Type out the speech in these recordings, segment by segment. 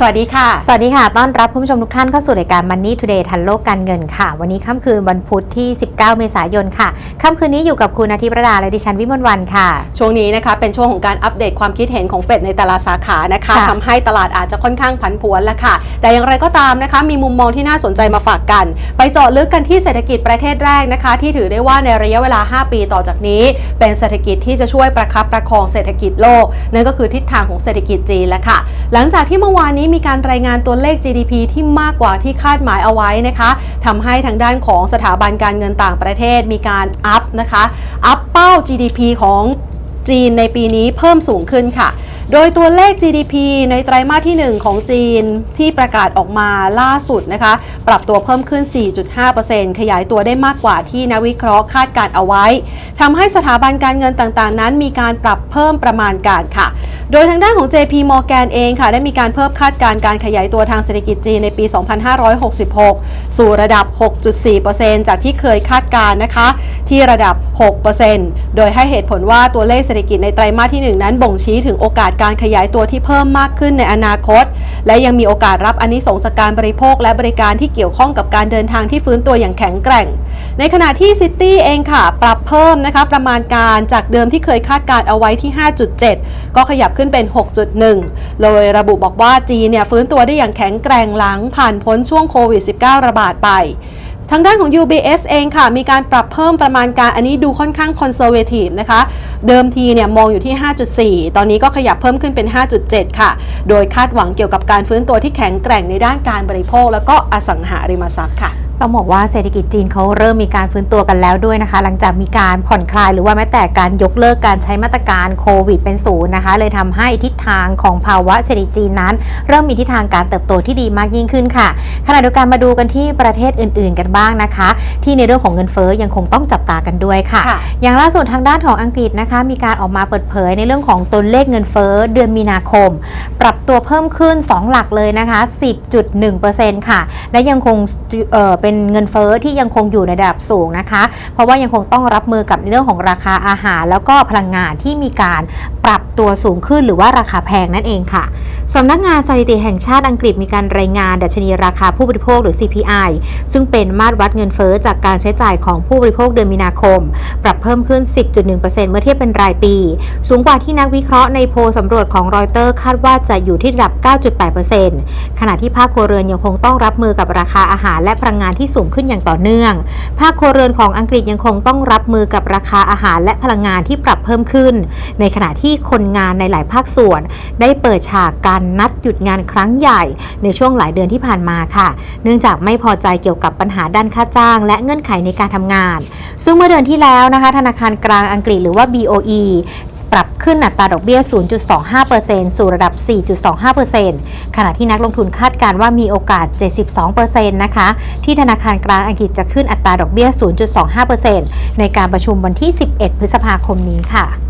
สวัสดีค่ะ สวัสดีค่ะ ต้อนรับคุณผู้ชมทุกท่านเข้าสู่รายการ Money Today ทันโลกการเงินค่ะ วันนี้ค่ำคืนวันพุธที่ 19 เมษายนค่ะ ค่ำคืนนี้อยู่กับคุณอาทิตย์ประดาและดิฉันวิมลวันค่ะ ช่วงนี้นะคะเป็นช่วงของการอัปเดตความคิดเห็นของเฟดในแต่ละสาขานะคะค่ะทำให้ตลาดอาจจะค่อนข้างผันผวนแล้วค่ะ แต่อย่างไรก็ตามนะคะ มีมุมมองที่น่าสนใจมาฝากกัน ไปเจาะลึกกันที่เศรษฐกิจประเทศแรกนะคะ ที่ถือได้ว่าในระยะเวลา 5 ปีต่อจากนี้ เป็นเศรษฐกิจที่จะช่วยประคับประคองเศรษฐกิจโลกนั่นก็คือทิศทางของเศรษฐกิจจีนแล้วค่ะ หลังจากที่เมื่อวานนี้มีการรายงานตัวเลข GDP ที่มากกว่าที่คาดหมายเอาไว้นะคะทำให้ทางด้านของสถาบันการเงินต่างประเทศมีการอัพนะคะ อัพเป้า GDP ของจีนในปีนี้เพิ่มสูงขึ้นค่ะ โดยตัวเลข GDP ในไตรมาสที่ 1 ของจีนที่ประกาศออกมาล่าสุดนะคะ ปรับตัวเพิ่มขึ้น 4.5%ขยายตัวได้มากกว่าที่นักวิเคราะห์คาดการเอาไว้ทำให้สถาบันการเงินต่างๆ นั้น มีการปรับเพิ่มประมาณการค่ะ โดยทางด้านของ JP Morgan เองค่ะ ได้มีการเพิ่มคาดการณ์การขยายตัวทางเศรษฐกิจจีนในปี 2566 สู่ระดับ 6.4%จากที่เคยคาดการณ์นะคะ ที่ระดับ 6%โดยให้เหตุผลว่าตัวเลขเศรษฐกิจในไตรมาสที่ 1 นั้นบ่งชี้ถึงโอกาสการขยายตัวที่เพิ่มมากขึ้นในอนาคต และยังมีโอกาสรับอันนี้สงส์จากการบริโภค และบริการที่เกี่ยวข้องกับการเดินทางที่ฟื้นตัวอย่างแข็งแกร่ง ในขณะที่ซิตี้เองค่ะ ปรับเพิ่มนะคะประมาณการจากเดิมที่เคยคาดการเอาไว้ที่ 5.7 ก็ขยับขึ้นเป็น 6.1 โดยระบุบอกว่าจีนเนี่ยฟื้นตัวได้อย่างแข็งแกร่งหลังผ่านพ้นช่วงโควิด -19 ระบาดไป ทางด้านของ UBS เองค่ะ มีการปรับเพิ่มประมาณการอันนี้ดูค่อนข้างคอนเซอร์เวทีฟนะคะ เดิมทีเนี่ยมองอยู่ที่ 5.4 ตอนนี้ก็ขยับเพิ่มขึ้นเป็น 5.7 ค่ะ โดยคาดหวังเกี่ยวกับการฟื้นตัวที่แข็งแกร่งในด้านการบริโภค แล้วก็อสังหาริมทรัพย์ค่ะ ต้องบอกว่าเศรษฐกิจจีนเขาเริ่มมีการฟื้นตัวกันแล้วด้วยนะคะ หลังจากมีการผ่อนคลายหรือว่าแม้แต่การยกเลิกการใช้มาตรการโควิดเป็นศูนย์นะคะ เลยทำให้ทิศทางของภาวะเศรษฐกิจจีนนั้น เริ่มมีทิศทางการเติบโตที่ดีมากยิ่งขึ้นค่ะขณะเดียวกันมาดูกันที่ประเทศอื่น ๆ กันบ้างนะคะ ที่ในเรื่องของเงินเฟ้อยังคงต้องจับตากันด้วยค่ะค่ะอย่างล่าสุดทางด้านของอังกฤษนะคะ มีการออกมาเปิดเผยในเรื่องของตัวเลขเงินเฟ้อเดือนมีนาคม ปรับตัวเพิ่มขึ้น 2 หลักเลยนะคะ 10.1%ค่ะและยังคงเอ่อเป็นเงินเฟ้อที่ยังคงอยู่ในระดับสูงนะคะ เพราะว่ายังคงต้องรับมือกับในเรื่องของราคาอาหาร แล้วก็พลังงานที่มีการปรับตัวสูงขึ้นหรือว่าราคาแพงนั่นเองค่ะ สำนักงานสถิติแห่งชาติอังกฤษมีการรายงาน ดัชนีราคาผู้บริโภคหรือ CPI ซึ่งเป็นมาตรวัดเงินเฟ้อจากการใช้จ่ายของผู้บริโภคเดือนมีนาคม ปรับเพิ่มขึ้น 10.1%เมื่อเทียบเป็นรายปี สูงกว่าที่นักวิเคราะห์ในโพลสำรวจของรอยเตอร์คาดว่าจะอยู่ที่ระดับ 9.8%ขณะที่ภาคครัวเรือนยังคงต้องรับมือกับราคาอาหารและพลังงานที่สูงขึ้นอย่างต่อเนื่อง ภาคครัวเรือนของอังกฤษยังคงต้องรับมือกับราคาอาหารและพลังงานที่ปรับเพิ่มขึ้น ในขณะที่คนงานในหลายภาคส่วน ได้เปิดฉากการนัดหยุดงานครั้งใหญ่ในช่วงหลายเดือนที่ผ่านมาค่ะ เนื่องจากไม่พอใจเกี่ยวกับปัญหาด้านค่าจ้าง และเงื่อนไขในการทำงาน ซึ่งเมื่อเดือนที่แล้วนะคะ ธนาคารกลางอังกฤษหรือว่า BOE ปรับขึ้นอัตราดอกเบี้ย 0.25%สู่ระดับ 4.25%ขณะที่นักลงทุนคาดการณ์ว่ามีโอกาส 72%นะคะ ที่ธนาคารกลางอังกฤษจะขึ้นอัตราดอกเบี้ย 0.25%ในการประชุมวันที่ 11 พฤษภาคมนี้ค่ะ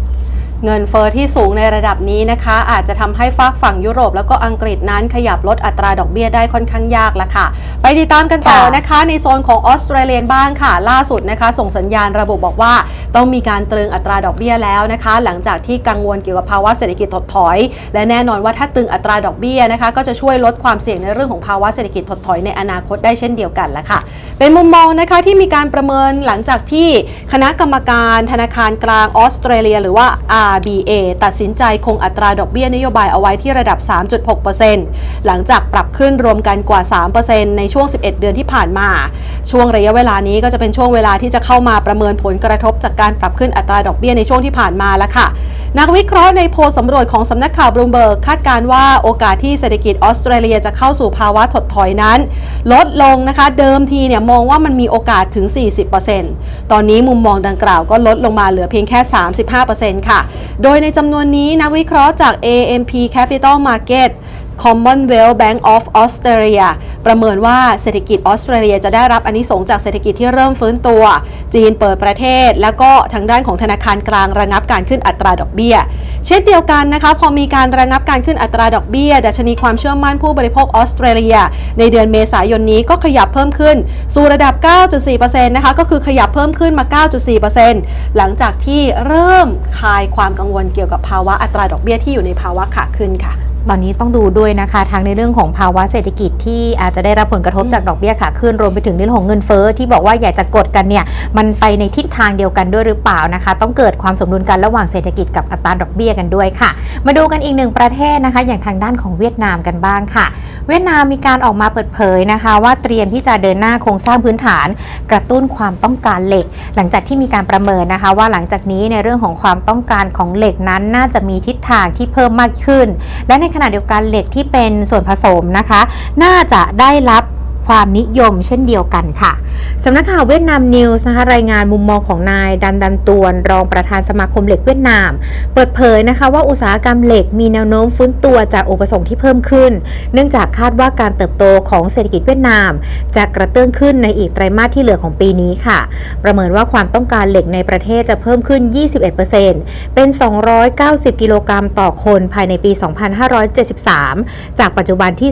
เงินเฟอ้อที่สูงในระดับนี้นะคะ อาจจะทำให้ฝากฝั่งยุโรปแล้วก็อังกฤษนั้นขยับลดอัตราดอกเบี้ยได้ค่อนข้างยากละค่ะ ไปติดตามกันต่อค่ะนะคะ ในโซนของออสเตรเลียบ้างค่ะ ล่าสุดนะคะ ส่งสัญญาณระบุบอกว่า ต้องมีการตรึงอัตราดอกเบี้ยแล้วนะคะ หลังจากที่กังวลเกี่ยวกับภาวะเศรษฐกิจถดถอย และแน่นอนว่าถ้าตึงอัตราดอกเบี้ยนะคะ ก็จะช่วยลดความเสี่ยงในเรื่องของภาวะเศรษฐกิจถดถอยในอนาคตได้เช่นเดียวกันละค่ะ เป็นมุมมองนะคะที่มีการประเมินหลังจากที่คณะกรรมการธนาคารกลางออสเตรเลีย หรือว่า RBA ตัดสินใจคงอัตราดอกเบี้ยนโยบายเอาไว้ที่ระดับ 3.6%หลังจากปรับขึ้นรวมกันกว่า 3%ในช่วง 11 เดือนที่ผ่านมา ช่วงระยะเวลานี้ก็จะเป็นช่วงเวลาที่จะเข้ามาประเมินผลกระทบจากการปรับขึ้นอัตราดอกเบี้ยในช่วงที่ผ่านมาแล้วค่ะนักวิเคราะห์ในโพลสำรวจของสำนักข่าวบลูมเบิร์กคาดการณ์ว่าโอกาสที่เศรษฐกิจออสเตรเลียจะเข้าสู่ภาวะถดถอยนั้น ลดลงนะคะ เดิมทีเนี่ยมองว่ามันมีโอกาสถึง 40%ตอนนี้มุมมองดังกล่าวก็ลดลงมาเหลือเพียงแค่ 35%ค่ะโดยในจำนวนนี้นักวิเคราะห์จาก AMP Capital Market Commonwealth Bank of Australia ประเมินว่าเศรษฐกิจออสเตรเลียจะได้รับอนนิสงจากเศรษฐกิจที่เริ่มฟื้นตัว จีนเปิดประเทศ แล้วก็ทางด้านของธนาคารกลางระงับการขึ้นอัตราดอกเบี้ย เช่นเดียวกันนะคะ พอมีการระงับการขึ้นอัตราดอกเบี้ย ดัชนีความเชื่อมั่นผู้บริโภคออสเตรเลีย ในเดือนเมษายนนี้ก็ขยับเพิ่มขึ้น สู่ระดับ 9.4%นะคะก็คือขยับเพิ่มขึ้นมา 9.4%หลังจากที่เริ่มคลายความกังวลเกี่ยวกับภาวะอัตราดอกเบี้ยที่อยู่ในภาวะขาขึ้นค่ะ ตอนนี้ต้องดูด้วยนะคะทั้งในเรื่องของภาวะเศรษฐกิจที่อาจจะได้รับผลกระทบจากดอกเบี้ยขาขึ้นรวมไปถึงเรื่องของเงินเฟ้อที่บอกว่าอยากจะกดกันเนี่ยมันไปในทิศทางเดียวกันด้วยหรือเปล่านะคะ ต้องเกิดความสมดุลกันระหว่างเศรษฐกิจกับอัตราดอกเบี้ยกันด้วยค่ะ มาดูกันอีกหนึ่งประเทศนะคะ อย่างทางด้านของเวียดนามกันบ้างค่ะ เวียดนามมีการออกมาเปิดเผยนะคะ ว่าเตรียมที่จะเดินหน้าโครงสร้างพื้นฐาน กระตุ้นความต้องการเหล็ก หลังจากที่มีการประเมินนะคะ ว่าหลังจากนี้ในเรื่องของความต้องการของเหล็กนั้นน่าจะมีทิศทางที่เพิ่มมากขึ้น และในขณะเดียวกันเหล็กที่เป็นส่วนผสมนะคะ น่าจะได้รับ ความนิยมเช่นเดียวกันค่ะสำนักข่าวเวียดนามนิวส์นะคะรายงานมุมมองของนายดันดันตวน รองประธานสมาคมเหล็กเวียดนาม เปิดเผยนะคะว่าอุตสาหกรรมเหล็กมีแนวโน้มฟื้นตัวจากอุปสงค์ที่เพิ่มขึ้น เนื่องจากคาดว่าการเติบโตของเศรษฐกิจเวียดนาม จะกระเตื้องขึ้นในอีกไตรมาสที่เหลือของปีนี้ค่ะ ประเมินว่าความต้องการเหล็กในประเทศจะเพิ่มขึ้น 21%เป็น 290 กิโลกรัมต่อคนภายในปี 2573 จากปัจจุบันที่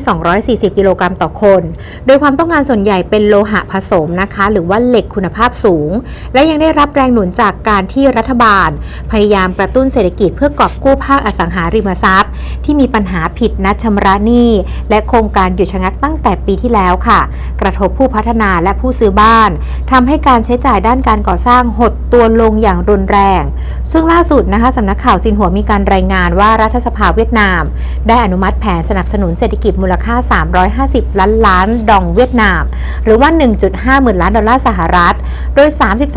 240 กิโลกรัมต่อคน โดยความต้องการส่วนใหญ่เป็นโลหะผสมนะคะ หรือว่าเหล็กคุณภาพสูง และยังได้รับแรงหนุนจากการที่รัฐบาล พยายามกระตุ้นเศรษฐกิจเพื่อกอบกู้ภาคอสังหาริมทรัพย์ ที่มีปัญหาผิดนัดชำระหนี้และโครงการหยุดชะงักตั้งแต่ปีที่แล้วค่ะ กระทบผู้พัฒนาและผู้ซื้อบ้านทำให้การใช้จ่ายด้านการก่อสร้างหดตัวลงอย่างรุนแรง ซึ่งล่าสุดนะคะสำนักข่าวซินหัวมีการรายงานว่ารัฐสภาเวียดนาม ได้อนุมัติแผนสนับสนุนเศรษฐกิจมูลค่า 350 ล้านล้านดองเวียดนาม หรือว่า 1.5 หมื่นล้านดอลลาร์สหรัฐ โดย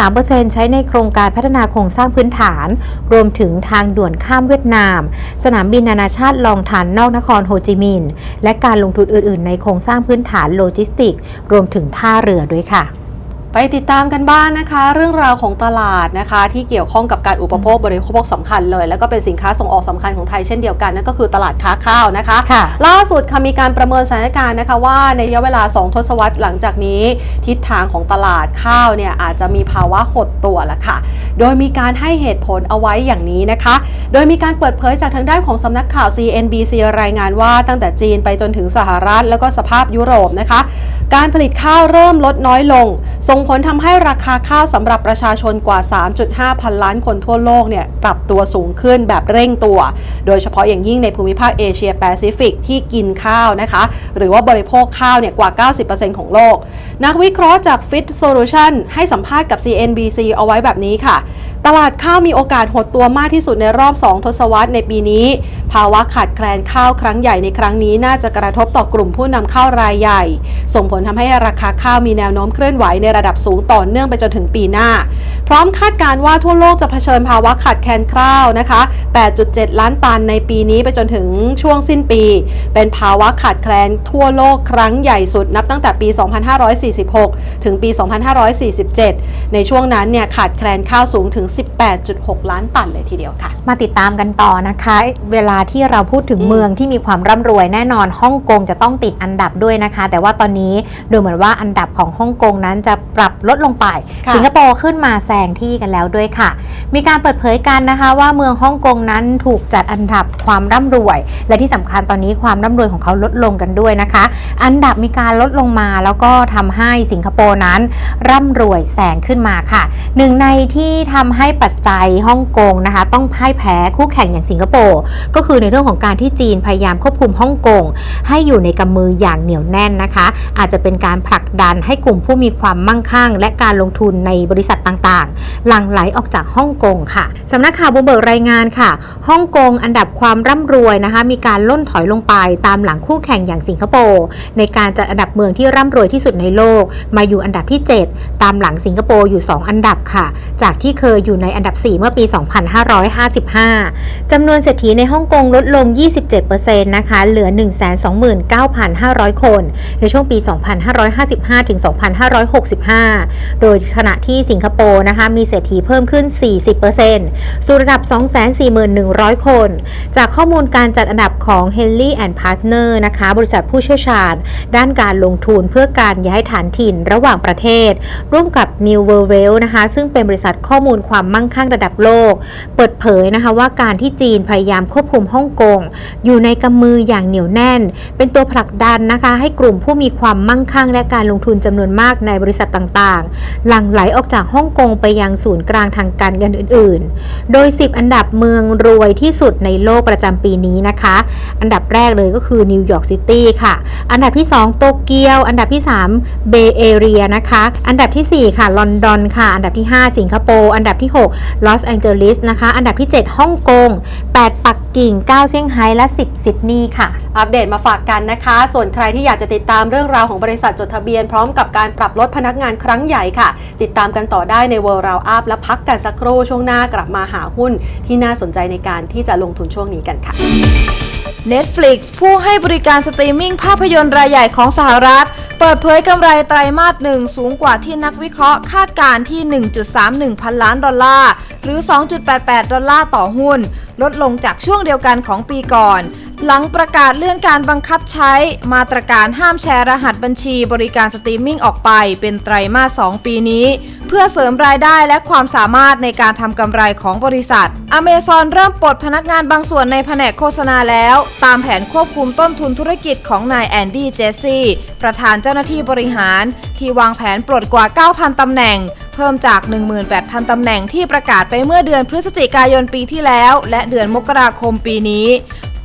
33%ใช้ในโครงการพัฒนาโครงสร้างพื้นฐาน รวมถึงทางด่วนข้ามเวียดนาม สนามบินนานาชาติลองทานนอกนครโฮจิมินห์และการลงทุนอื่น ๆ ในโครงสร้างพื้นฐานโลจิสติก รวมถึงท่าเรือด้วยค่ะ ไปติดตามกันบ้างนะคะ เรื่องราวของตลาดนะคะ ที่เกี่ยวข้องกับการอุปโภคบริโภคสำคัญเลย แล้วก็เป็นสินค้าส่งออกสำคัญของไทยเช่นเดียวกันนั่นก็คือตลาดค้าข้าวนะคะค่ะล่าสุดค่ะมีการประเมินสถานการณ์นะคะว่าในระยะเวลา 2 ทศวรรษหลังจากนี้ ทิศทางของตลาดข้าวเนี่ยอาจจะมีภาวะหดตัวละค่ะ โดยมีการให้เหตุผลเอาไว้อย่างนี้นะคะ โดยมีการเปิดเผยจากทางด้านของสำนักข่าว CNBC รายงานว่าตั้งแต่จีนไปจนถึงสหรัฐ แล้วก็สภาพยุโรปนะคะ การผลิตข้าวเริ่มลดน้อยลงส่งผลทำให้ราคาข้าวสำหรับประชาชนกว่า 3.5 พันล้านคนทั่วโลกเนี่ยปรับตัวสูงขึ้นแบบเร่งตัว โดยเฉพาะอย่างยิ่งในภูมิภาคเอเชียแปซิฟิกที่กินข้าวนะคะ หรือว่าบริโภคข้าวเนี่ยกว่า 90%ของโลก นักวิเคราะห์จาก Fit Solution ให้สัมภาษณ์กับ CNBC เอาไว้แบบนี้ค่ะตลาดข้าวมีโอกาสหดตัวมากที่สุดในรอบ 2 ทศวรรษในปีนี้ ภาวะขาดแคลนข้าวครั้งใหญ่ในครั้งนี้น่าจะกระทบต่อกลุ่มผู้นำเข้าวรายใหญ่ ส่งผลทำให้ราคาข้าวมีแนวโน้มเคลื่อนไหวในระดับสูงต่อเนื่องไปจนถึงปีหน้า พร้อมคาดการณ์ว่าทั่วโลกจะเผชิญภาวะขาดแคลนข้าวนะคะ 8.7 ล้านตันในปีนี้ไปจนถึงช่วงสิ้นปี เป็นภาวะขาดแคลนทั่วโลกครั้งใหญ่สุดนับตั้งแต่ปี 2546 ถึงปี 2547 ในช่วงนั้นเนี่ยขาดแคลนข้าวสูงถึง18.6 ล้านตันเลยทีเดียวค่ะ มาติดตามกันต่อนะคะ เวลาที่เราพูดถึงอืมเมืองที่มีความร่ำรวยแน่นอนฮ่องกงจะต้องติดอันดับด้วยนะคะ แต่ว่าตอนนี้ดูเหมือนว่าอันดับของฮ่องกงนั้นจะปรับลดลงไปค่ะสิงคโปร์ขึ้นมาแซงที่กันแล้วด้วยค่ะ มีการเปิดเผยกันนะคะว่าเมืองฮ่องกงนั้นถูกจัดอันดับความร่ำรวย และที่สำคัญตอนนี้ความร่ำรวยของเขาลดลงกันด้วยนะคะ อันดับมีการลดลงมาแล้วก็ทำให้สิงคโปร์นั้น ร่ำรวยแซงขึ้นมาค่ะ หนึ่งในที่ทำให้ปัจจัยฮ่องกงนะคะ ต้องพ่ายแพ้คู่แข่งอย่างสิงคโปร์ก็คือในเรื่องของการที่จีนพยายามควบคุมฮ่องกงให้อยู่ในกำมืออย่างเหนียวแน่นนะคะ อาจจะเป็นการผลักดันให้กลุ่มผู้มีความมั่งคั่ง และการลงทุนในบริษัทต่างๆ หลั่งไหลออกจากฮ่องกงค่ะสำนักข่าวบูมเบิร์กรายงานค่ะฮ่องกงอันดับความร่ำรวยนะคะ มีการล่นถอยลงไปตามหลังคู่แข่งอย่างสิงคโปร์ในการจัดอันดับเมืองที่ร่ำรวยที่สุดในโลก มาอยู่อันดับที่ 7 ตามหลังสิงคโปร์อยู่ 2 อันดับค่ะ จากที่เคยอยู่ในอันดับ 4 เมื่อปี 2555 จำนวนเศรษฐีในฮ่องกงลดลง 27%นะคะ เหลือ 129,500 คน ในช่วงปี 2555 ถึง 2565 โดยขณะที่สิงคโปร์นะคะ มีเศรษฐีเพิ่มขึ้น 40%สู่ระดับ 241,100 คน จากข้อมูลการจัดอันดับของ Henley and Partner นะคะ บริษัทผู้เชี่ยวชาญ ด้านการลงทุนเพื่อการย้ายฐานถิ่นระหว่างประเทศ ร่วมกับ New World w e a l นะคะ ซึ่งเป็นบริษัทข้อมูลความความมั่งคั่งระดับโลก เปิดเผยนะคะว่าการที่จีนพยายามควบคุมฮ่องกงอยู่ในกำมืออย่างเหนียวแน่น เป็นตัวผลักดันนะคะ ให้กลุ่มผู้มีความมั่งคั่งและการลงทุนจำนวนมากในบริษัทต่างๆ หลั่งไหลออกจากฮ่องกงไปยังศูนย์กลางทางการเงินอื่น ๆ โดย 10 อันดับเมืองรวยที่สุดในโลกประจำปีนี้นะคะ อันดับแรกเลยก็คือนิวยอร์กซิตี้ค่ะ อันดับที่ 2 โตเกียว อันดับที่ 3 เบย์เอเรียนะคะ อันดับทีสี่ 4 ค่ะ ลอนดอนค่ะ อันดับที่ 5 สิงคโปร์ อันดับที่ที่6ลอสแองเจลิสนะคะ อันดับที่ 7 ฮ่องกง 8 ปักกิ่ง 9 เซี่ยงไฮ้ และ 10 ซิดนีย์ค่ะ อัปเดตมาฝากกันนะคะ ส่วนใครที่อยากจะติดตามเรื่องราวของบริษัทจดทะเบียนพร้อมกับการปรับลดพนักงานครั้งใหญ่ค่ะ ติดตามกันต่อได้ใน World Round Up และพักกันสักครู่ช่วงหน้ากลับมาหาหุ้นที่น่าสนใจในการที่จะลงทุนช่วงนี้กันค่ะ Netflix ผู้ให้บริการสตรีมมิ่งภาพยนตร์รายใหญ่ของสหรัฐ เปิดเผยกำไรไตรมาสหนึ่งสูงกว่าที่นักวิเคราะห์คาดการณ์ที่ 1.31 พันล้านดอลลาร์ หรือ 2.88 ดอลลาร์ต่อหุ้น ลดลงจากช่วงเดียวกันของปีก่อน หลังประกาศเลื่อนการบังคับใช้มาตรการห้ามแชร์รหัสบัญชีบริการสตรีมมิ่งออกไปเป็นไตรมาส 2 ปีนี้ เพื่อเสริมรายได้และความสามารถในการทำกำไรของบริษัท อเมซอนเริ่มปลดพนักงานบางส่วนในแผนกโฆษณาแล้ว ตามแผนควบคุมต้นทุนธุรกิจของนายแอนดี้เจสซี่ประธานเจ้าหน้าที่บริหาร ที่วางแผนปลดกว่า 9,000ตำแหน่งเพิ่มจาก 18,000 ตำแหน่งที่ประกาศไปเมื่อเดือนพฤศจิกายนปีที่แล้ว และเดือนมกราคมปีนี้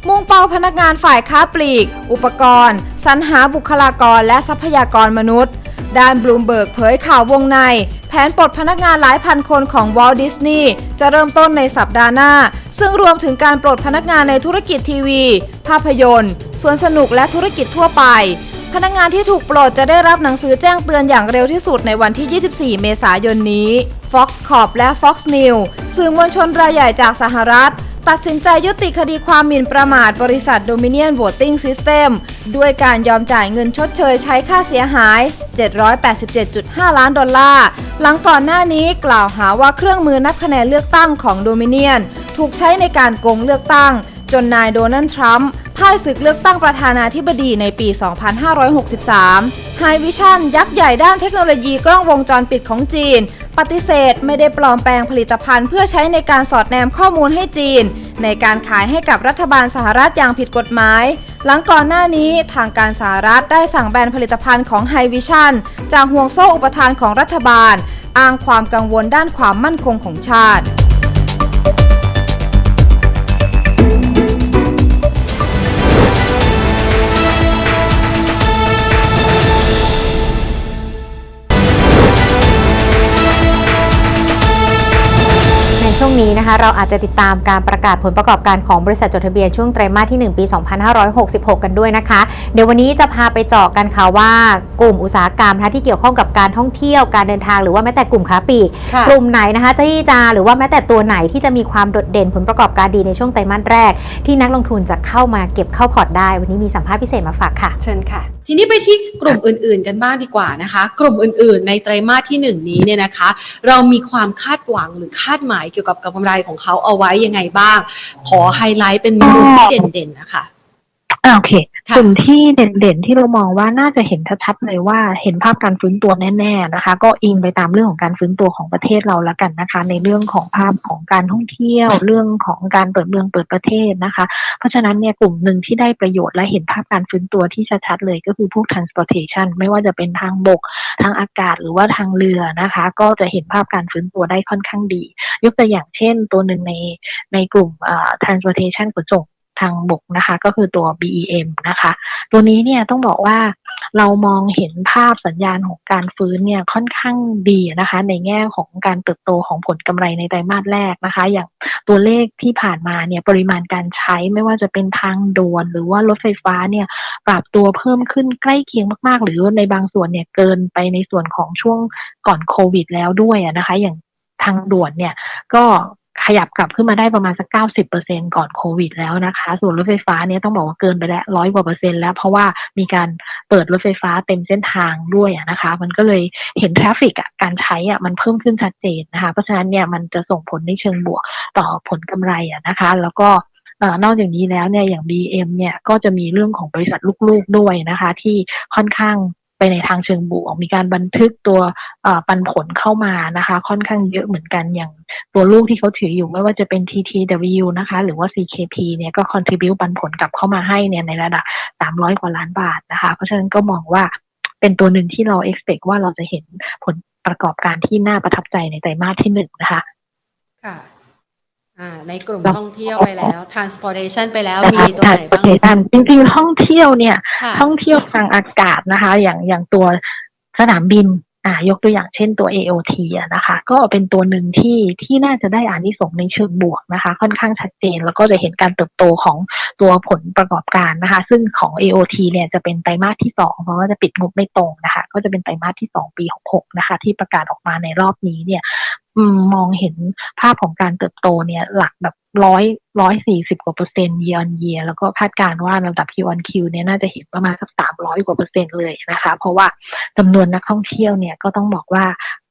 มุ่งเป้าพนักงานฝ่ายค้าปลีก อุปกรณ์ สรรหาบุคลากรและทรัพยากรมนุษย์ ด้านบลูมเบิร์กเผยข่าววงใน แผนปลดพนักงานหลายพันคนของวอลดิสนีย์จะเริ่มต้นในสัปดาห์หน้า ซึ่งรวมถึงการปลดพนักงานในธุรกิจทีวี ภาพยนตร์สวนสนุกและธุรกิจทั่วไปพนักงานที่ถูกปลดจะได้รับหนังสือแจ้งเตือนอย่างเร็วที่สุดในวันที่ 24 เมษายนนี้ Fox Corp และ Fox News สื่อมวลชนรายใหญ่จากสหรัฐ ตัดสินใจยุติคดีความหมิ่นประมาทบริษัทโดมิเนียนโวตติ้งซิสเต็มด้วยการยอมจ่ายเงินชดเชยใช้ค่าเสียหาย 787.5 ล้านดอลลาร์ หลังก่อนหน้านี้กล่าวหาว่าเครื่องมือนับคะแนนเลือกตั้งของโดมิเนียน ถูกใช้ในการโกงเลือกตั้ง จนนายโดนัลด์ทรัมป์ พ่ายศึกเลือกตั้งประธานาธิบดีในปี 2563 High Vision ยักษ์ใหญ่ด้านเทคโนโลยีกล้องวงจรปิดของจีน ปฏิเสธไม่ได้ปลอมแปลงผลิตภัณฑ์เพื่อใช้ในการสอดแนมข้อมูลให้จีน ในการขายให้กับรัฐบาลสหรัฐอย่างผิดกฎหมาย หลังก่อนหน้านี้ทางการสหรัฐได้สั่งแบนผลิตภัณฑ์ของ High Vision จากห่วงโซ่อุปทานของรัฐบาล อ้างความกังวลด้านความมั่นคงของชาติ ช่วงนี้นะคะเราอาจจะติดตามการประกาศผลประกอบการของบริษัทจดทะเบียนช่วงไตรมาสที่ 1 ปี 2566 กันด้วยนะคะ เดี๋ยววันนี้จะพาไปเจาะกันค่ะว่ากลุ่มอุตสาหกรรมนะคะที่เกี่ยวข้องกับการท่องเที่ยวการเดินทางหรือว่าแม้แต่กลุ่มค้าปลีกค่ะกลุ่มไหนนะคะที่จะหรือว่าแม้แต่ตัวไหนที่จะมีความโดดเด่นผลประกอบการดีในช่วงไตรมาสแรก ที่นักลงทุนจะเข้ามาเก็บเข้าพอร์ตได้ วันนี้มีสัมภาษณ์พิเศษมาฝากค่ะ เชิญค่ะ ทีนี้ไปที่กลุ่มอื่น ๆ กันบ้างดีกว่านะคะ กลุ่มอื่น ๆ ในไตรมาสที่หนึ่งนี้เนี่ยนะคะ เรามีความคาดหวังหรือคาดหมายเกี่ยวกับกำไรของเขาเอาไว้ยังไงบ้าง ขอไฮไลท์เป็นมุมที่เด่น ๆ นะคะ โอเค กลุ่มที่เด่นๆที่เรามองว่าน่าจะเห็นชัดๆเลยว่าเห็นภาพการฟื้นตัวแน่ๆนะคะ ก็อิงไปตามเรื่องของการฟื้นตัวของประเทศเราล้วกันนะคะ ในเรื่องของภาพของการท่องเที่ยว เรื่องของการเปิดเมืองเปิดประเทศนะคะ เพราะฉะนั้นเนี่ยกลุ่มหนึ่งที่ได้ประโยชน์และเห็นภาพการฟื้นตัวที่ชัดๆเลยก็คือพวก transportation ไม่ว่าจะเป็นทางบก ทางอากาศหรือว่าทางเรือนะคะ ก็จะเห็นภาพการฟื้นตัวได้ค่อนข้างดี ยกตัวอย่างเช่น ตัวหนึ่งในในกลุ่มอ่า transportation ขนส่ง ทางบกนะคะ ก็คือตัว BEM นะคะ ตัวนี้เนี่ยต้องบอกว่าเรามองเห็นภาพสัญญาณของการฟื้นเนี่ยค่อนข้างดีนะคะ ในแง่ของการเติบโตของผลกำไรในไตรมาสแรกนะคะ อย่างตัวเลขที่ผ่านมาเนี่ยปริมาณการใช้ไม่ว่าจะเป็นทางด่วนหรือว่ารถไฟฟ้าเนี่ยปรับตัวเพิ่มขึ้นใกล้เคียงมากๆ หรือในบางส่วนเนี่ยเกินไปในส่วนของช่วงก่อนโควิด แล้วด้วยนะคะ อย่างทางด่วนเนี่ยก็ ขยับกลับขึ้นมาได้ประมาณสักเก้าสิบเปอร์เซ็นก่อนโควิดแล้วนะคะ ส่วนรถไฟฟ้าเนี่ยต้องบอกว่าเกินไปแล้วร้อยกว่าเปอร์เซ็นต์แล้ว เพราะว่ามีการเปิดรถไฟฟ้าเต็มเส้นทางด้วยนะคะ มันก็เลยเห็นทราฟิกอะการใช้อะมันเพิ่มขึ้นชัดเจนนะคะ เพราะฉะนั้นเนี่ยมันจะส่งผลในเชิงบวกต่อผลกำไรอะนะคะ แล้วก็นอกจากนี้แล้วเนี่ยอย่าง BM เนี่ยก็จะมีเรื่องของบริษัทลูกๆด้วยนะคะ ที่ค่อนข้าง ไปในทางเชิงบวก มีการบันทึกตัวปันผลเข้ามานะคะ ค่อนข้างเยอะเหมือนกันอย่างตัวลูกที่เขาถืออยู่ไม่ว่าจะเป็น TTW นะคะหรือว่า CKP เนี่ยก็ contribute ปันผลกลับเข้ามาให้เนี่ยในระดับ 300 กว่าล้านบาทนะคะ เพราะฉะนั้นก็มองว่าเป็นตัวหนึ่งที่เรา expect ว่าเราจะเห็นผลประกอบการที่น่าประทับใจในไตรมาสที่หนึ่งนะคะ ค่ะ อ่าในกลุ่มแล้วท่องเที่ยวไปแล้ว transportation ไปแล้วนะมีคะตัวไหนบ้างโอเคท่านจริงๆท่องเที่ยวเนี่ยค่ะท่องเที่ยวทางอากาศนะคะ อย่างอย่างตัวสนามบินอ่ายกตัวอย่างเช่นตัว AOT อะนะคะ ก็เป็นตัวหนึ่งที่ที่น่าจะได้อานิสงส์ในเชิงบวกนะคะ ค่อนข้างชัดเจน แล้วก็จะเห็นการเติบโตของตัวผลประกอบการนะคะ ซึ่งของ AOT เนี่ยจะเป็นไตรมาสที่สองเพราะว่าจะปิดงบไม่ตรงนะคะ ก็จะเป็นไตรมาสที่สองปี 66 นะคะ ที่ประกาศออกมาในรอบนี้เนี่ยอื มองเห็นภาพของการเติบโตเนี่ยหลักแบบร้อยร้อยสี่สิบกว่าเปอร์เซ็นต์ year on year แล้วก็คาดการณ์ว่าระดับ Q on Q เนี่ยน่าจะเห็นประมาณสักสามร้อยกว่าเปอร์เซ็นต์เลยนะคะ เพราะว่าจำนวนนักท่องเที่ยวเนี่ยก็ต้องบอกว่า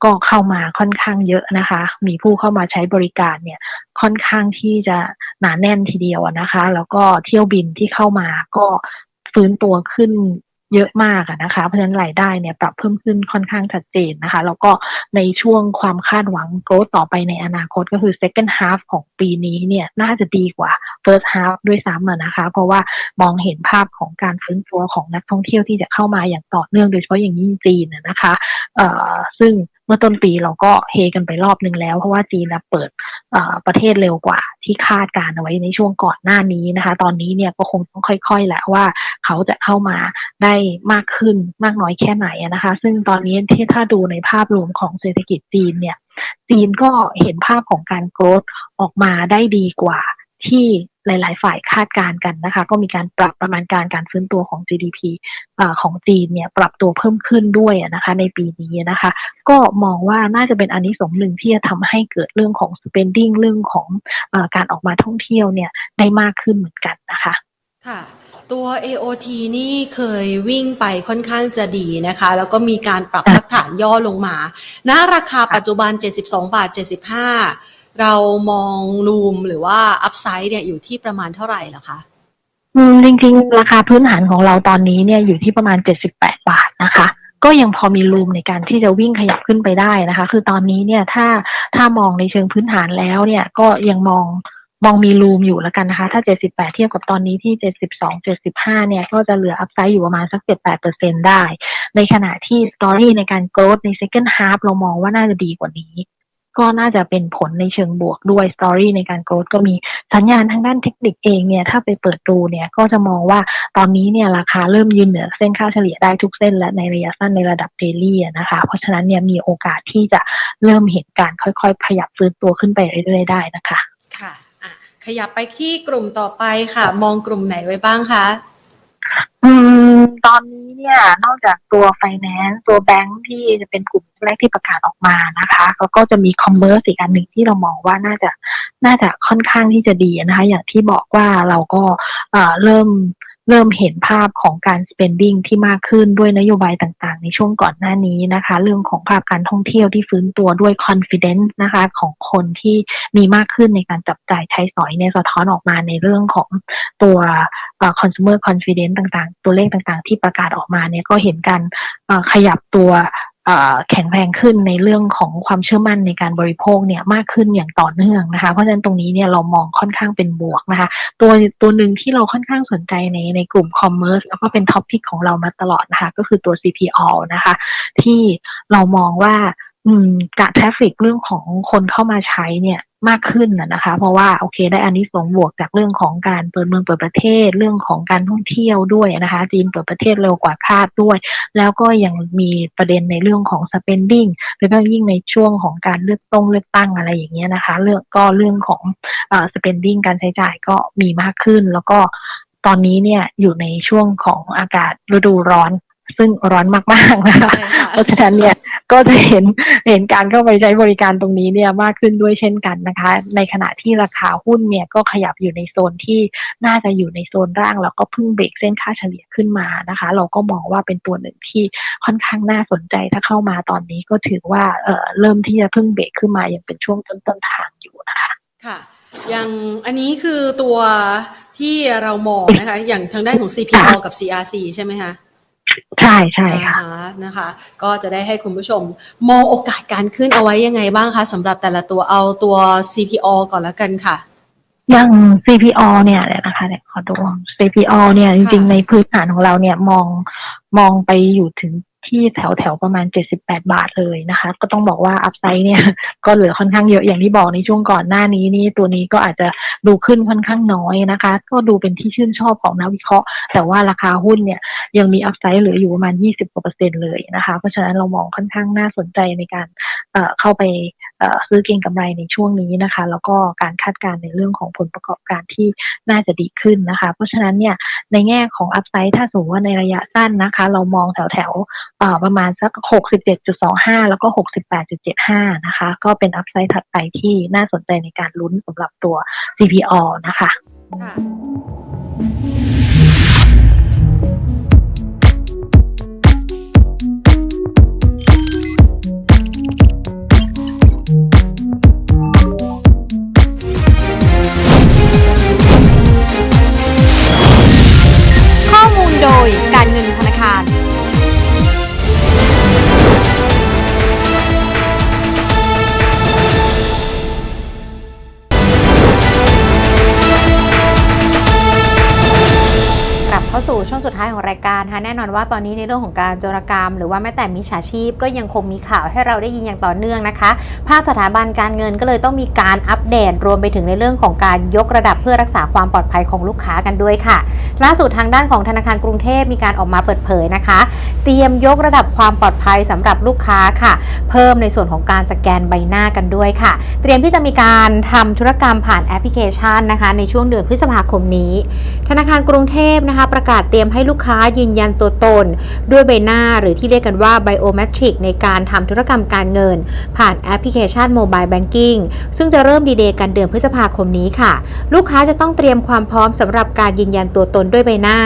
ก็เข้ามาค่อนข้างเยอะนะคะ มีผู้เข้ามาใช้บริการเนี่ยค่อนข้างที่จะหนาแน่นทีเดียวนะคะ แล้วก็เที่ยวบินที่เข้ามาก็ฟื้นตัวขึ้น เยอะมากนะคะ เพราะฉะนั้นรายได้เนี่ยปรับเพิ่มขึ้นค่อนข้างชัดเจนนะคะ แล้วก็ในช่วงความคาดหวังโกรธต่อไปในอนาคตก็คือ second half ของปีนี้เนี่ยน่าจะดีกว่า first half ด้วยซ้ำนะคะ เพราะว่ามองเห็นภาพของการฟื้นตัวของนักท่องเที่ยวที่จะเข้ามาอย่างต่อเนื่องโดยเฉพาะอย่างยิ่งจีนนะคะซึ่ง มื่อต้นปีเราก็เฮกันไปรอบหนึ่งแล้ว เพราะว่าจีนเปิดประเทศเร็วกว่าที่คาดการเอาไว้ในช่วงก่อนหน้านี้นะคะ ตอนนี้เนี่ยก็คงต้องค่อยๆแหละว่าเขาจะเข้ามาได้มากขึ้นมากน้อยแค่ไหนนะคะ ซึ่งตอนนี้ที่ถ้าดูในภาพรวมของเศรษฐกิจจีนเนี่ยจีนก็เห็นภาพของการโกรธออกมาได้ดีกว่าที่ หลาย ๆ ฝ่ายคาดการณ์กันนะคะ ก็มีการปรับประมาณการการฟื้นตัวของ GDP อาของจีนเนี่ยปรับตัวเพิ่มขึ้นด้วยอะนะคะ ในปีนี้นะคะ ก็มองว่าน่าจะเป็นอันนี้สงส์หนึ่งที่จะทำให้เกิดเรื่องของ spending เรื่องของอาการออกมาท่องเที่ยวเนี่ยได้มากขึ้นเหมือนกันนะคะค่ะ ตัว AOT นี่เคยวิ่งไปค่อนข้างจะดีนะคะ แล้วก็มีการปรับพักฐานย่อลงมาณราคาปัจจุบัน 72 บาท 75 เรามองรูมหรือว่าอัพไซด์เนี่ยอยู่ที่ประมาณเท่าไหร่ล่ะคะอืมจริงๆ ราคาพื้นฐานของเราตอนนี้เนี่ยอยู่ที่ประมาณ 78 บาทนะคะ ก็ยังพอมีรูมในการที่จะวิ่งขยับขึ้นไปได้นะคะ คือตอนนี้เนี่ยถ้าถ้ามองในเชิงพื้นฐานแล้วเนี่ยก็ยังมองมองมีรูมอยู่แล้วกันนะคะ ถ้า 78 เทียบกับตอนนี้ที่ 72 75 เนี่ย ก็จะเหลืออัพไซด์อยู่ประมาณสัก 78%ได้ ในขณะที่สตอรี่ในการโกรธใน second half เรามองว่าน่าจะดีกว่านี้ ก็น่าจะเป็นผลในเชิงบวกด้วยสตอรี่ในการโกรธก็มีสัญญาณทางด้านเทคนิคเองเนี่ยถ้าไปเปิดดูเนี่ยก็จะมองว่าตอนนี้เนี่ยราคาเริ่มยืนเหนือเส้นค่าเฉลี่ยได้ทุกเส้นและในระยะสั้นในระดับเดลี่นะคะ เพราะฉะนั้นเนี่ยมีโอกาสที่จะเริ่มเห็นการค่อยๆ ขยับฟื้นตัวขึ้นไปเรื่อยๆได้นะคะ ค่ะขยับไปที่กลุ่มต่อไปค่ะ มองกลุ่มไหนไว้บ้างคะ อืมตอนนี้เนี่ยนอกจากตัวไฟแนนซ์ตัวแบงค์ที่จะเป็นกลุ่มแรกที่ประกาศออกมานะคะแล้วก็จะมีคอมเมอร์สอีกอันหนึ่งที่เรามองว่าน่าจะน่าจะค่อนข้างที่จะดีนะคะ อย่างที่บอกว่าเราก็เอ่อเริ่ม เริ่มเห็นภาพของการ spending ที่มากขึ้นด้วยนโยบายต่างๆ ในช่วงก่อนหน้านี้นะคะ เรื่องของภาพการท่องเที่ยวที่ฟื้นตัวด้วย confidence นะคะของคนที่มีมากขึ้นในการจับจ่ายใช้สอยเนี่ยสะท้อนออกมาในเรื่องของตัว consumer confidence ต่างๆ ตัวเลขต่างๆ ที่ประกาศออกมาเนี่ยก็เห็นการขยับตัว แข็งแรงขึ้นในเรื่องของความเชื่อมั่นในการบริโภคเนี่ยมากขึ้นอย่างต่อเนื่องนะคะ เพราะฉะนั้นตรงนี้เนี่ยเรามองค่อนข้างเป็นบวกนะคะ ตัวตัวหนึ่งที่เราค่อนข้างสนใจในในกลุ่มคอมเมอร์สแล้วก็เป็นท็อปพิกของเรามาตลอดนะคะ ก็คือตัว CPO นะคะ ที่เรามองว่า อืมกะทราฟิกเรื่องของคนเข้ามาใช้เนี่ยมากขึ้นนะคะ เพราะว่าโอเค ได้อันนี้สงบวกจากเรื่องของการเปิดเมืองเปิดประเทศเรื่องของการท่องเที่ยวด้วยนะคะจีนเปิดประเทศเร็วกว่าคาดด้วย แล้วก็ยังมีประเด็นในเรื่องของ spending โดยเฉพาะยิ่งในช่วงของการเลือกตั้งเลือกตั้งอะไรอย่างเงี้ยนะคะ เรื่องก็เรื่องของเอ่อ spending การใช้จ่ายก็มีมากขึ้น แล้วก็ตอนนี้เนี่ยอยู่ในช่วงของอากาศฤดูร้อน ซึ่งร้อนมากๆนะคะใช่ค่ะเพราะฉะนั้นเนี่ยก็จะเห็นเห็นการเข้าไปใช้บริการตรงนี้เนี่ยมากขึ้นด้วยเช่นกันนะคะ ในขณะที่ราคาหุ้นเนี่ยก็ขยับอยู่ในโซนที่น่าจะอยู่ในโซนร่าง แล้วก็เพิ่งเบรกเส้นค่าเฉลี่ยขึ้นมานะคะ เราก็มองว่าเป็นตัวหนึ่งที่ค่อนข้างน่าสนใจถ้าเข้ามาตอนนี้ก็ถือว่าเอ่อเริ่มที่จะเพิ่งเบรกขึ้นมายังเป็นช่วงต้นต้นๆทางอยู่นะคะค่ะอย่างอันนี้คือตัวที่เรามองนะคะ อย่างทางด้านของ CPO กับ CRC ใช่ไหมคะ ใช่ช่ใช่ค่ะอ่าฮนะคะ ก็จะได้ให้คุณผู้ชมมองโอกาสการขึ้นเอาไว้ยังไงบ้างคะสำหรับแต่ละตัวเอาตัว CPO ก่อนแล้วกันค่ะอย่าง CPO เนี่ยเดี๋ยวนะคะเดี๋ยวขอดู CPO เนี่ยจริงๆค่ะในพื้นฐานของเราเนี่ยมองมองไปอยู่ถึง ที่แถวแถวประมาณ 78 บาทเลยนะคะ ก็ต้องบอกว่าอัพไซด์เนี่ยก็เหลือค่อนข้างเยอะอย่างที่บอกในช่วงก่อนหน้านี้นี่ตัวนี้ก็อาจจะดูขึ้นค่อนข้างน้อยนะคะ ก็ดูเป็นที่ชื่นชอบของนักวิเคราะห์ แต่ว่าราคาหุ้นเนี่ยยังมีอัพไซด์เหลืออยู่ประมาณ 20กว่าเปอร์เซ็นต์เลยนะคะ เพราะฉะนั้นเรามองค่อนข้างน่าสนใจในการเเข้าไป ซื้อเก็งกำไรในช่วงนี้นะคะ แล้วก็การคาดการณ์ในเรื่องของผลประกอบการที่น่าจะดีขึ้นนะคะ เพราะฉะนั้นเนี่ยในแง่ของอัพไซด์ถ้าสมมติว่าในระยะสั้นนะคะ เรามองแถวแถวประมาณสัก 67.25 แล้วก็ 68.75 นะคะ ก็เป็นอัพไซด์ถัดไปที่น่าสนใจในการลุ้นสำหรับตัว CPO นะคะ ค่ะ แน่นอนว่าตอนนี้ในเรื่องของการโจรกรรม หรือว่าแม้แต่มิจฉาชีพ ก็ยังคงมีข่าวให้เราได้ยินอย่างต่อเนื่องนะคะ ภาคสถาบันการเงินก็เลยต้องมีการอัปเดตรวมไปถึงในเรื่องของการยกระดับเพื่อรักษาความปลอดภัยของลูกค้ากันด้วยค่ะ ล่าสุดทางด้านของธนาคารกรุงเทพมีการออกมาเปิดเผยนะคะ เตรียมยกระดับความปลอดภัยสำหรับลูกค้าค่ะ เพิ่มในส่วนของการสแกนใบหน้ากันด้วยค่ะ เตรียมที่จะมีการทำธุรกรรมผ่านแอปพลิเคชันนะคะ ในช่วงเดือนพฤษภาคมนี้ ธนาคารกรุงเทพนะคะ ประกาศเตรียมให้ลูกค้ายืนยันตัวตน ด้วยใบหน้าหรือที่เรียกกันว่า Biometric ในการทำธุรกรรมการเงิน ผ่านแอปพลิเคชัน Mobile Banking ซึ่งจะเริ่มดีเดย์กันเดือนพฤษภาคมนี้ค่ะ ลูกค้าจะต้องเตรียมความพร้อมสำหรับการยืนยันตัวตนด้วยใบหน้า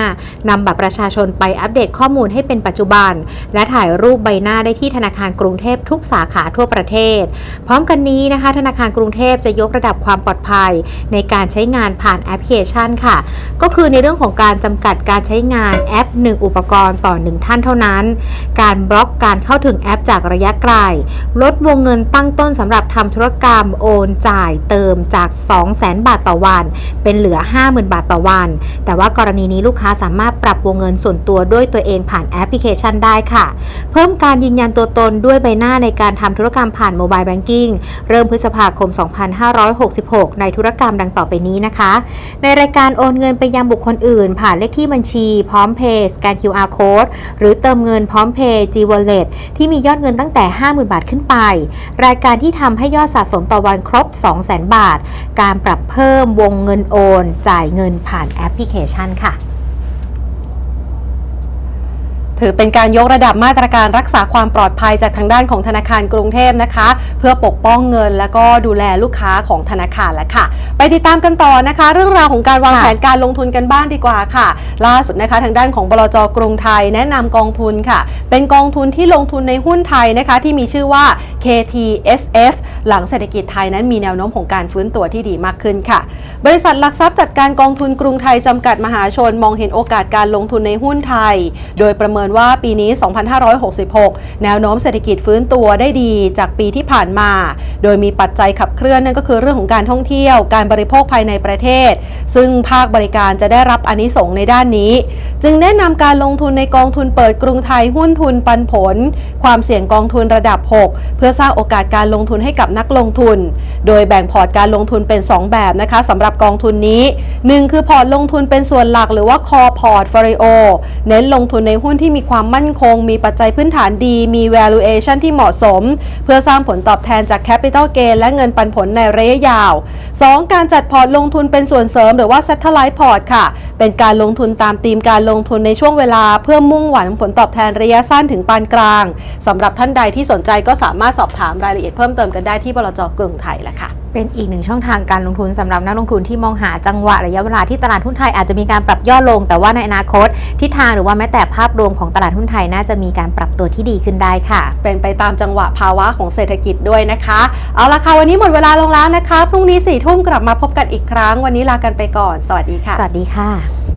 นำบัตรประชาชนไปอัปเดตข้อมูลให้เป็นปัจจุบัน และถ่ายรูปใบหน้าได้ที่ธนาคารกรุงเทพทุกสาขาทั่วประเทศ พร้อมกันนี้นะคะ ธนาคารกรุงเทพจะยกระดับความปลอดภัย ในการใช้งานผ่านแอปพลิเคชันค่ะ ก็คือในเรื่องของการจำกัดการใช้งานแอป 1 อุปปกรณ์ต่อ1ท่านเท่านั้น การบล็อกการเข้าถึงแอปจากระยะไกล ลดวงเงินตั้งต้นสำหรับทำธุรกรรมโอนจ่ายเติมจาก 200,000 บาทต่อวัน เป็นเหลือ 50,000 บาทต่อวัน แต่ว่ากรณีนี้ลูกค้าสามารถปรับวงเงินส่วนตัวด้วยตัวเองผ่านแอปพลิเคชันได้ค่ะ เพิ่มการยืนยันตัวตนด้วยใบหน้าในการทำธุรกรรมผ่านโมบายแบงกิ้งเริ่มพฤษภาคม 2566 ในธุรกรรมดังต่อไปนี้นะคะ ในรายการโอนเงินไปยังบุคคลอื่น ผ่านเลขที่บัญชี พร้อมเพย์สแกน QR code หรือเติมเงินพร้อมเพย์ G Wallet ที่มียอดเงินตั้งแต่ 50,000 บาทขึ้นไป รายการที่ทำให้ยอดสะสมต่อวันครบ 200,000 บาท การปรับเพิ่มวงเงินโอน จ่ายเงินผ่านแอปพลิเคชันค่ะ ถือเป็นการยกระดับมาตรการรักษาความปลอดภัยจากทางด้านของธนาคารกรุงเทพนะคะ เพื่อปกป้องเงินและก็ดูแลลูกค้าของธนาคารแล้วค่ะ ไปติดตามกันต่อนะคะ เรื่องราวของการวางแผนการลงทุนกันบ้างดีกว่าค่ะ ล่าสุดนะคะทางด้านของบลจกรุงไทยแนะนำกองทุนค่ะ เป็นกองทุนที่ลงทุนในหุ้นไทยนะคะ ที่มีชื่อว่า KTSF หลังเศรษฐกิจไทยนั้นมีแนวโน้มของการฟื้นตัวที่ดีมากขึ้นค่ะ บริษัทหลักทรัพย์จัดการกองทุนกรุงไทยจำกัดมหาชน มองเห็นโอกาสการลงทุนในหุ้นไทย โดยประเมินว่าปีนี้ 2566 แนวโน้มเศรษฐกิจฟื้นตัวได้ดีจากปีที่ผ่านมา โดยมีปัจจัยขับเคลื่อนนั่นก็คือเรื่องของการท่องเที่ยว การบริโภคภายในประเทศ ซึ่งภาคบริการจะได้รับอนิสงในด้านนี้ จึงแนะนำการลงทุนในกองทุนเปิดกรุงไทยหุ้นทุนปันผล ความเสี่ยงกองทุนระดับ 6 เพื่อสร้างโอกาสการลงทุนให้กับนักลงทุน โดยแบ่งพอร์ตการลงทุนเป็น 2 แบบนะคะสำหรับกองทุนนี้ 1 คือพอร์ตลงทุนเป็นส่วนหลักหรือว่า core portfolio เน้นลงทุนในหุ้นที่มีความมั่นคง มีปัจจัยพื้นฐานดี มี valuation ที่เหมาะสม เพื่อสร้างผลตอบแทนจาก capital gain และเงินปันผลในระยะยาว 2 การจัดพอร์ตลงทุนเป็นส่วนเสริมหรือว่า satellite port ค่ะ เป็นการลงทุนตามธีมการลงทุนในช่วงเวลา เพื่อมุ่งหวังผลตอบแทนระยะสั้นถึงปานกลางสำหรับท่านใดที่สนใจก็สามารถสอบถามรายละเอียดเพิ่มเติมกันได้ที่บลจกรุงไทยแหละค่ะ เป็นอีกหนึ่งช่องทางการลงทุนสำหรับนักลงทุนที่มองหาจังหวะระยะเวลาที่ตลาดหุ้นไทยอาจจะมีการปรับย่อลง แต่ว่าในอนาคตทิศทางหรือว่าแม้แต่ภาพรวมของตลาดหุ้นไทยน่าจะมีการปรับตัวที่ดีขึ้นได้ค่ะ เป็นไปตามจังหวะภาวะของเศรษฐกิจด้วยนะคะ เอาละค่ะวันนี้หมดเวลาลงแล้วนะคะพรุ่งนี้สี่ทุ่มกลับมาพบกันอีกครั้ง วันนี้ลากันไปก่อน สวัสดีค่ะ สวัสดีค่ะ